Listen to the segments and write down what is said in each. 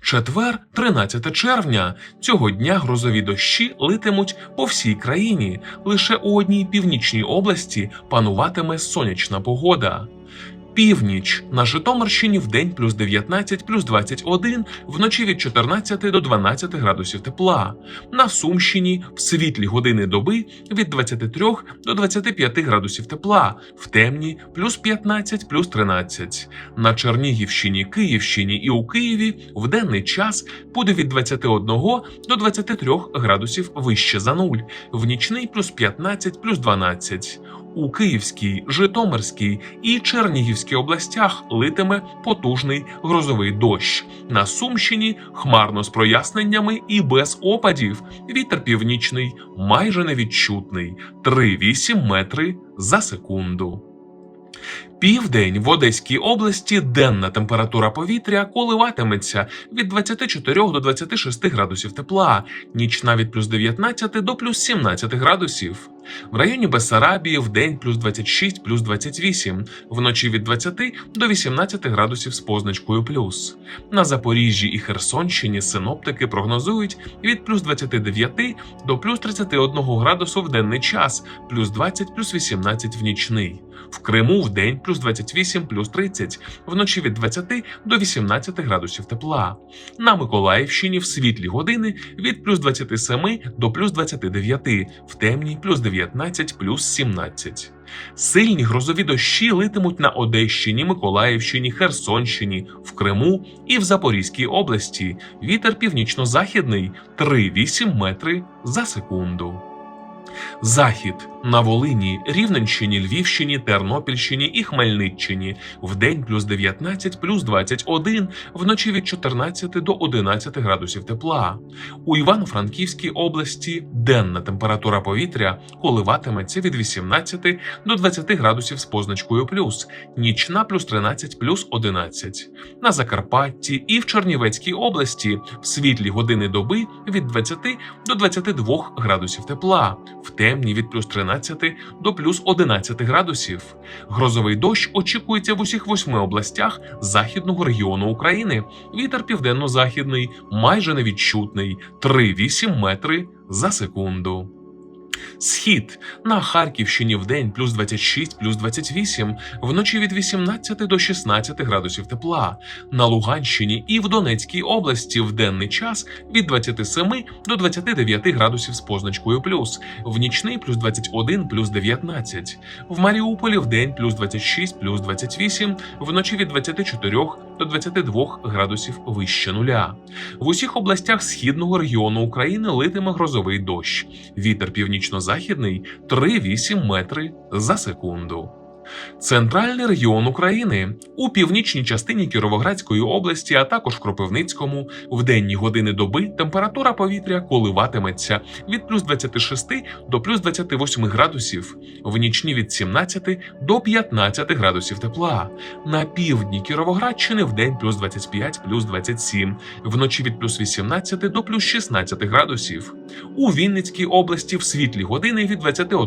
Четвер, 13 червня. Цього дня грозові дощі литимуть по всій країні. Лише у одній північній області пануватиме сонячна погода. Північ на Житомирщині в день плюс 19, плюс 21, вночі від 14 до 12 градусів тепла. На Сумщині в світлі години доби від 23 до 25 градусів тепла, в темні плюс 15, плюс 13. На Чернігівщині, Київщині і у Києві в денний час буде від 21 до 23 градусів вище за нуль, в нічний плюс 15, плюс 12. У Київській, Житомирській і Чернігівській областях литиме потужний грозовий дощ. На Сумщині хмарно з проясненнями і без опадів. Вітер північний майже невідчутний 3,8 метри за секунду. Південь в Одеській області денна температура повітря коливатиметься від 24 до 26 градусів тепла, нічна від плюс 19 до плюс 17 градусів. В районі Бессарабії в день плюс 26, плюс 28, вночі від 20 до 18 градусів з позначкою плюс. На Запоріжжі і Херсонщині синоптики прогнозують від плюс 29 до плюс 31 градусу в денний час, плюс 20, плюс 18 в нічний. В Криму в день плюс 28, плюс 30, вночі від 20 до 18 градусів тепла. На Миколаївщині в світлі години від плюс 27 до плюс 29, в темній плюс 19, плюс 17. Сильні грозові дощі литимуть на Одещині, Миколаївщині, Херсонщині, в Криму і в Запорізькій області. Вітер північно-західний 3,8 метри за секунду. Захід на Волині, Рівненщині, Львівщині, Тернопільщині і Хмельниччині в день плюс 19, плюс 21, вночі від 14 до 11 градусів тепла. У Івано-Франківській області денна температура повітря коливатиметься від 18 до 20 градусів з позначкою плюс, нічна плюс 13, плюс 11. На Закарпатті і в Чернівецькій області в світлі години доби від 20 до 22 градусів тепла, в темні від плюс 13 до плюс 11 градусів. Грозовий дощ очікується в усіх восьми областях західного регіону України. Вітер південно-західний, майже невідчутний 3,8 метри за секунду. Схід на Харківщині в день плюс 26, плюс 28, вночі від 18 до 16 градусів тепла. На Луганщині і в Донецькій області в денний час від 27 до 29 градусів з позначкою плюс, в нічний плюс 21, плюс 19. В Маріуполі в день плюс 26, плюс 28, вночі від 24 до 22 градусів вище нуля. В усіх областях східного регіону України литиме грозовий дощ. Вітер північно-західний 3,8 метри за секунду. Центральний регіон України у північній частині Кіровоградської області, а також Кропивницькому, в денні години доби температура повітря коливатиметься від плюс 26 до плюс 28 градусів, в нічні від 17 до 15 градусів тепла. На півдні Кіровоградщини в день плюс 25, плюс 27, вночі від плюс 18 до плюс 16 градусів. У Вінницькій області в світлі години від 21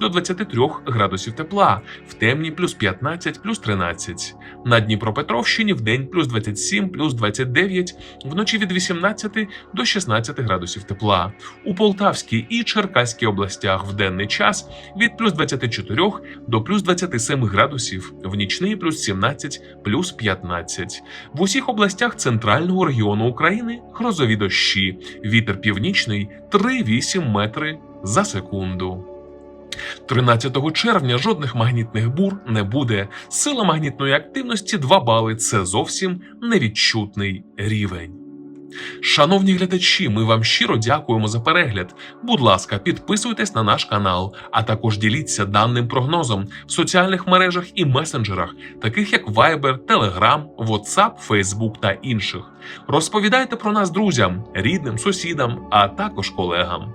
до 23 градусів тепла, в темні плюс 15, плюс 13. На Дніпропетровщині в день плюс 27, плюс 29, вночі від 18 до 16 градусів тепла. У Полтавській і Черкаській областях в денний час від плюс 24 до плюс 27 градусів, в нічний плюс 17, плюс 15. В усіх областях центрального регіону України грозові дощі. Вітер північний 3,8 метри за секунду. 13 червня жодних магнітних бур не буде. Сила магнітної активності 2 бали це зовсім невідчутний рівень. Шановні глядачі, ми вам щиро дякуємо за перегляд. Будь ласка, підписуйтесь на наш канал, а також діліться даним прогнозом в соціальних мережах і месенджерах, таких як Viber, Telegram, WhatsApp, Facebook та інших. Розповідайте про нас друзям, рідним, сусідам, а також колегам.